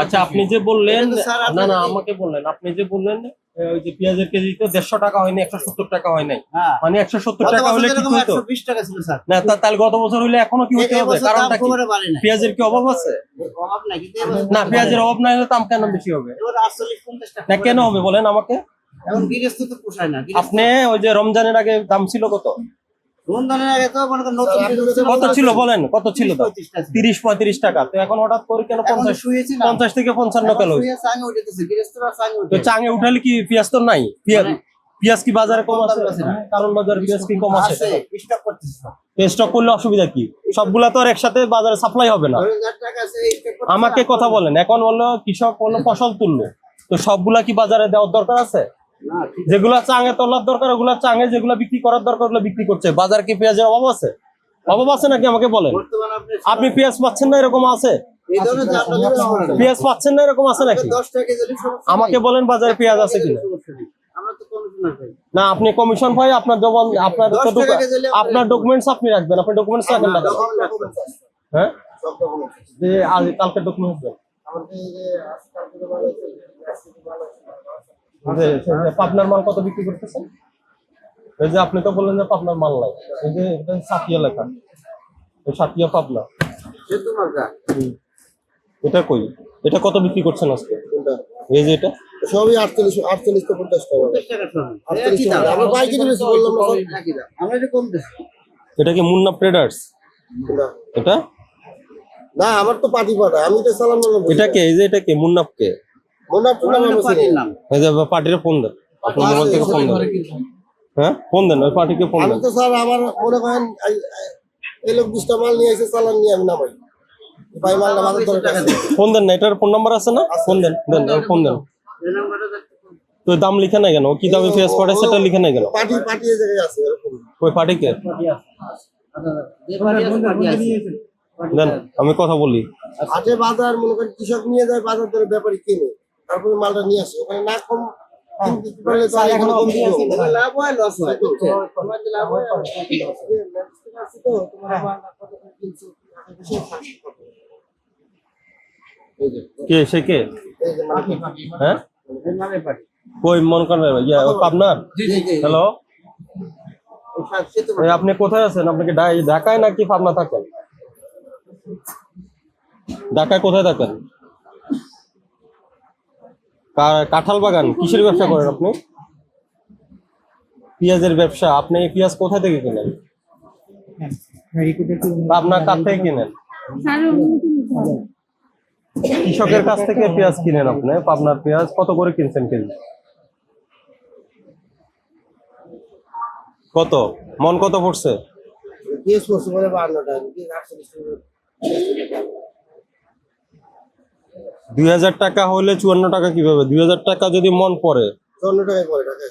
আচ্ছা আপনি যে বললেন না না আমাকে বললেন আপনি যে বললেন ওই যে পেঁয়াজের কেজি তো দেড়শো টাকা হয়নি একশো সত্তর টাকা হয় নাই। মানে একশো সত্তর টাকা হলে কি হতো 120 টাকা ছিল স্যার। না তাহলে গত বছর হইলে এখনও কি হতে হবে? কারণটা কি? পেঁয়াজের কি অভাব আছে? না পেঁয়াজের অভাব না হলে দাম কেন বেশি হবে? এবার 48 50 টাকা না কেন হবে বলেন আমাকে? আপনি ওই যে রমজানের আগে দাম ছিল কত? কত ছিল বলেন কত ছিল দাম 35 টাকা ছিল। তিরিশ পঁয়ত্রিশ টাকা। তো এখন হঠাৎ করে কেন পঞ্চাশ পঞ্চাশ থেকে পঞ্চান্ন কেন? তো। চাঙে উঠালে কি পেঁয়াজ তো নাই? পেঁয়াজ মানে- কি বাজারে কম আছে। কারণ বাজার পেঁয়াজ কি কম আছে? স্টক করলে অসুবিধা কি? সবগুলা তো আর একসাথে বাজারে সাপ্লাই হবে না। আমাকে কথা বলেন এখন হলো কৃষক হলো ফসল তুললো। তো সবগুলা কি বাজারে দেওয়ার দরকার আছে? যেগুলা চাঙে তোলার দরকার ওগুলা চাঙে যেগুলা বিক্রি করার দরকার ওগুলো বিক্রি করছে। বাজার কি পেঁয়াজের অভাব আছে? অভাব আছে নাকি আমাকে বলেন? আপনি আপনি পেঁয়াজ পাচ্ছেন না এরকম আছে? নেই। পেঁয়াজ পাচ্ছেন না। এরকম আছে নাকি? আমাকে বলেন বাজারে পেঁয়াজ আছে কিনা। না আপনি কমিশন পাই আপনার যখন আপনার আপনার ডকুমেন্টস আপনি রাখবেন আপনার ডকুমেন্টস রাখেন না। হ্যাঁ? কালকে ডকুমেন্টস দেন আমাদের এই যে আজকাল থেকে ভালো আছে, আজকে ভালো আছে। যে সেই যে পাবনার মাল কত বিক্রি করতেছেন? এই যে আপনি তো বললেন যে পাবনার মাল নাই এই যে এটা সাতিয়া লেখা সাতিয়া পাবনা। এটা কই? এটা কত বিক্রি করছেন আজকে? এই যে এটা? সবই আটচল্লিশ আটচল্লিশ তো পঞ্চাশ টাকা। পঞ্চাশ টাকা সমান। আটচল্লিশ দাম। আমরা পাইকারি বেশি বললাম না স্যার। দাম। আমরা এটা কম দিচ্ছি। এটা কি মুন্না ট্রেডার্স? এটা? না আমার তো পার্টি পাটা আমি তো সালাম এটা কে? এই যে এটা কে? মুন্নাপ কে? পার্টির ফোন দেন। আপনার মোবাইল থেকে ফোন দেন। হ্যাঁ? ফোন দেন ওই পার্টিকে ফোন দেন। তো স্যার আমার মনে করেন এই- লোক মাল নিয়ে এসে চালান নিয়ে আমি নামাই। ভাই মালটা বাজার ধরে টাকা ফোন দেন না এটার ফোন নাম্বার আছে না? ফোন দেন দেন ফোন দেন। তো দাম লিখে নাই কেন? কি দামে ফেস পড়ে সেটা লিখে নাই কেন? পার্টি পার্টি এই জায়গায় আছে ওই পার্টিকে? আচ্ছা, পার্টি পার্টি আছে। দেন আমি কথা বলি। হাটে বাজার মনে করেন কৃষক নিয়ে যায় বাজার ধরে ব্যাপারী কিনে। তারপরে মালটা নিয়ে আসে। ওখানে না কম লাভ হয় লস হয়। লাভ হয় হয়। তো তোমার কে সে কে? মানে হ্যাঁ? কই মন ইয়া। হ্যালো? আপনি কোথায় আছেন? আপনি কি ঢা- ঢাকায় নাকি পাবনা থাকেন? ঢাকায় কোথায় থাকেন? কাঁঠাল বাগান, কিসের ব্যবসা করেন আপনি? পেঁয়াজের ব্যবসা, আপনি পেঁয়াজ কোথা থেকে কিনেন? আপনার কাছ থেকে কিনেন? কৃষকের কাছ থেকে পেঁয়াজ কিনেন আপনি, পাবনার পেঁয়াজ, কত করে কিনছেন কেজি? কত? মন কত পড়ছে পিএস করছে বলে বান্ন টাকা পিএস আটচল্লিশ টাকা দুই হাজার টাকা হলে চুয়ান্ন টাকা কীভাবে? দুই হাজার টাকা যদি মন পড়ে। চুয়ান্ন টাকায় পরে টাকা